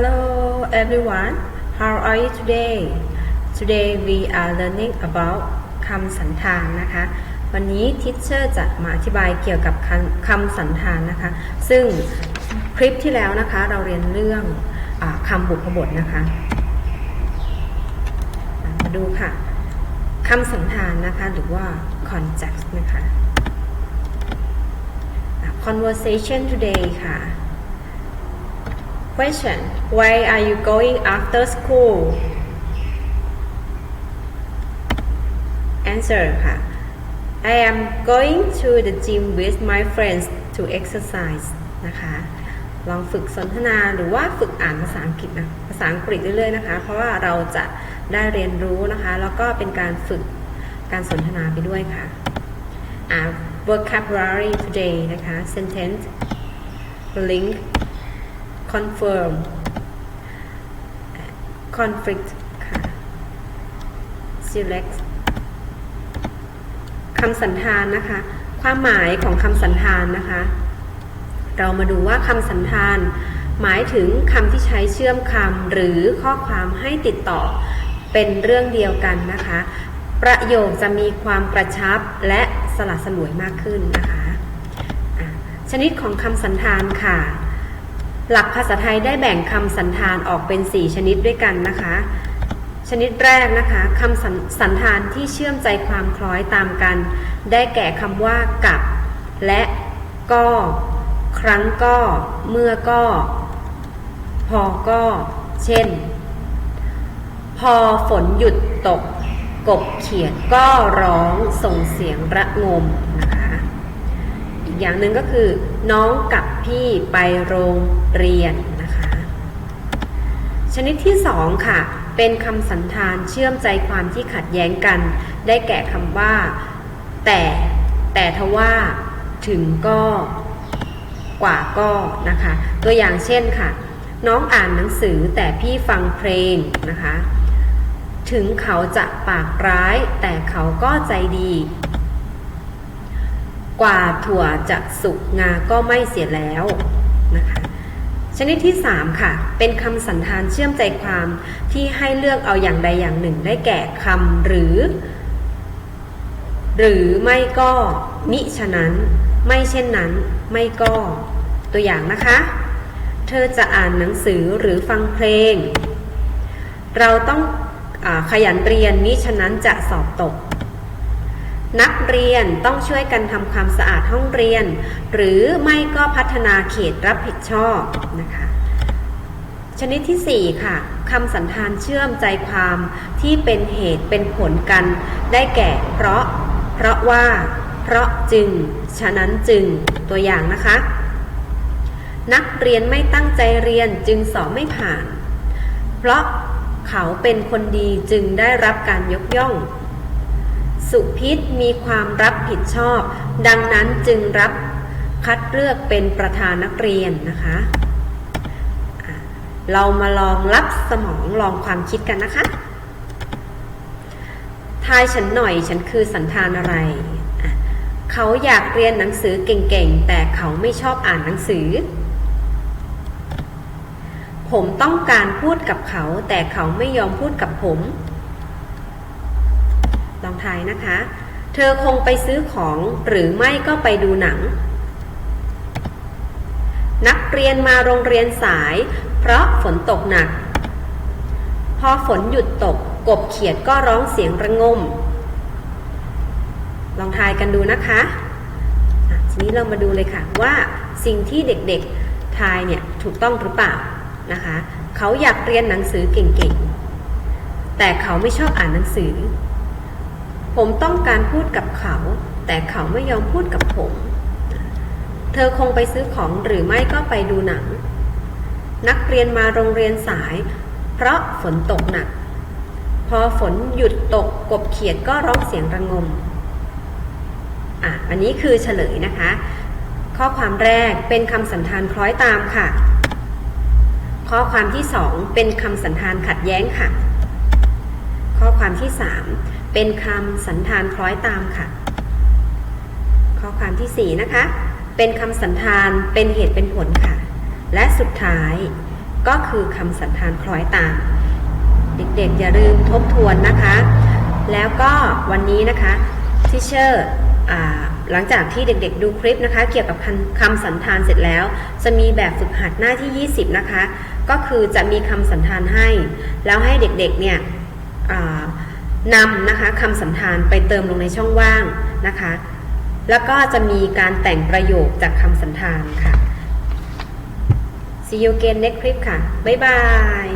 Hello everyone, how are you today? Today we are learning about คำสันธานนะคะ วันนี้ทิชเชอร์จะมาอธิบายเกี่ยวกับคำคำสันธานนะคะ ซึ่งคลิปที่แล้วนะคะเราเรียนเรื่องอคำบุพบทนะคะมาดูค่ะคำสันธานนะคะหรือว่า context นะคะ conversation today ค่ะ Question Where are you going after school? Answer ค่ะ I am going to the gym with my friends to exercise นะคะ ลองฝึกสนทนาหรือว่าฝึกอ่านภาษาอังกฤษนะภาษาอังกฤษเรื่อยๆนะคะ เพราะว่าเราจะได้เรียนรู้นะคะ แล้วก็เป็นการฝึกการสนทนาไปด้วยค่ะอ่า vocabulary today นะคะ sentence link confirm conflict ค่ะ select คำสันธานนะคะ ความหมายของคำสันธานนะคะ เรามาดูว่าคำสันธาน หมายถึงคำที่ใช้เชื่อมคำหรือข้อความให้ติดต่อเป็นเรื่องเดียวกันนะคะ ประโยคจะมีความกระชับและสลัดสลวยมากขึ้นนะคะะชนิดของคำสันธานค่ะ หลักภาษาไทยได้แบ่งคำสันธานออกเป็น 4 ชนิดด้วยกันนะคะ ชนิดแรกนะคะคำสันสันธานที่เชื่อมใจความคล้อยตามกัน ได้แก่คำว่ากับ และก็ ครั้งก็ เมื่อก็ พอก็ เช่น พอฝนหยุดตก กบเขียดก็ร้องส่งเสียงระงมนะคะ อย่างหนึ่งก็คือ น้องกับพี่ไปโรงเรียนนะคะ ชนิดที่สองค่ะ เป็นคำสันธานเชื่อมใจความที่ขัดแย้งกัน ได้แก่คำว่า แต่แต่ทว่า ถึงก็กว่าก็นะคะ ตัวอย่างเช่นค่ะ น้องอ่านหนังสือแต่พี่ฟังเพลงนะคะ ถึงเขาจะปากร้าย แต่เขาก็ใจดี กว่าถั่วจะสุกงาก็ไม่เสียแล้วนะคะชนิดที่ 3 ค่ะ เป็นคำสันธานเชื่อมใจความที่ให้เลือกเอาอย่างใดอย่างหนึ่งได้แก่คำหรือ หรือไม่ก็มิฉะนั้น ไม่เช่นนั้น ไม่ก็ตัวอย่างนะคะ เธอจะอ่านหนังสือหรือฟังเพลง เราต้องอขยันเรียนมิฉะนั้นจะสอบตก นักเรียนต้องช่วยกันทำความสะอาดห้องเรียน หรือไม่ก็พัฒนาเขตรับผิดชอบนะคะ ชนิดที่ 4 ค่ะคำสันธานเชื่อมใจความที่เป็นเหตุเป็นผลกัน ได้แก่เพราะ เพราะว่า เพราะจึง ฉะนั้นจึงตัวอย่างนะคะ นักเรียนไม่ตั้งใจเรียนจึงสอบไม่ผ่าน เพราะเขาเป็นคนดีจึงได้รับการยกย่อง สุพิษมีความรับผิดชอบ ดังนั้นจึงรับคัดเลือกเป็นประธานนักเรียนนะคะ เรามาลองรับสมองลองความคิดกันนะคะ ทายฉันหน่อยฉันคือสันธานอะไร เขาอยากเรียนหนังสือเก่งๆ แต่เขาไม่ชอบอ่านหนังสือ ผมต้องการพูดกับเขาแต่เขาไม่ยอมพูดกับผม ลองทายนะคะ เธอคงไปซื้อของหรือไม่ก็ไปดูหนัง นักเรียนมาโรงเรียนสาย เพราะฝนตกหนัก พอฝนหยุดตกกบเขียดก็ร้องเสียงระงม ลองทายกันดูนะคะทีนี้เรามาดูเลยค่ะว่าสิ่งที่เด็กๆทายเนี่ยถูกต้องหรือเปล่านะคะ เขาอยากเรียนหนังสือเก่งๆ แต่เขาไม่ชอบอ่านหนังสือ ผมต้องการพูดกับเขา แต่เขาไม่ยอมพูดกับผม เธอคงไปซื้อของหรือไม่ก็ไปดูหนัง นักเรียนมาโรงเรียนสาย เพราะฝนตกหนัก พอฝนหยุดตกกบเขียดก็ร้องเสียงระงม อะ อันนี้คือเฉลยนะคะ ข้อความแรกเป็นคำสันธานคล้อยตามค่ะ ข้อความที่สองเป็นคำสันธานขัดแย้งค่ะ ความที่สามเป็นคำสันธานคล้อยตามค่ะ ข้อความที่สี่นะคะ เป็นคำสันธานเป็นเหตุเป็นผลค่ะ และสุดท้ายก็คือคำสันธานคล้อยตาม เด็กๆ อย่าลืมทบทวนนะคะ แล้วก็วันนี้นะคะทิเชอร์หลังจากที่เด็กๆดูคลิปนะคะ เกี่ยวกับคำสันธานเสร็จแล้ว จะมีแบบฝึกหัดหน้าที่ 20 นะคะ ก็คือจะมีคำสันธานให้ แล้วให้เด็กๆเนี่ย นำนะคะคำสันธานไปเติมลงในช่องว่างนะคะ แล้วก็จะมีการแต่งประโยคจากคำสันธานค่ะ See you again next clip ค่ะ บ๊ายบาย